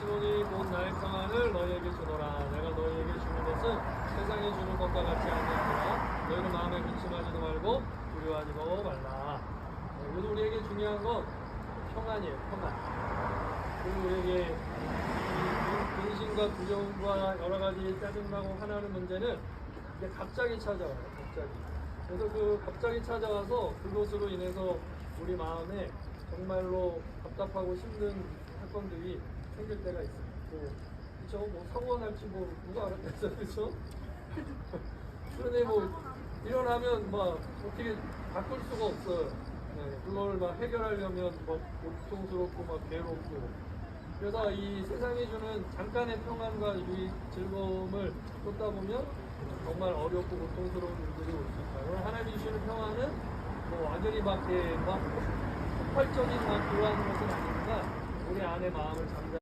시온이 곧 나의 평안을 너희에게 주노라. 내가 너희에게 주는 것은 세상이 주는 것과 같지 아니하노라. 너희는 마음에 근심하지도 말고 두려워하지도 말라. 네, 그래서 우리에게 중요한 건 평안이에요. 평안. 그리고 우리에게 이 근심과 두려움과 여러 가지 짜증나고 화나는 문제는 이게 갑자기 찾아와요. 갑자기. 그래서 그 갑자기 찾아와서 그것으로 인해서 우리 마음에 정말로 답답하고 힘든 사건들이 생길 때가 있어요. 그렇죠? 뭐 사고가 날지 뭐 누가 알았겠어요, 그렇죠? 그런데 뭐 일어나면 막 어떻게 바꿀 수가 없어요. 네, 그걸 막 해결하려면 막 고통스럽고 막 괴롭고. 그래서 이 세상이 주는 잠깐의 평안과 유익, 즐거움을 쫓다 보면 정말 어렵고 고통스러운 일들이 올 수. 그럼 하나님이 주시는 평안은 뭐 완전히 밖에 막 폭발적인 막 그러한 것은 아닙니다. 우리 안에 마음을 잠자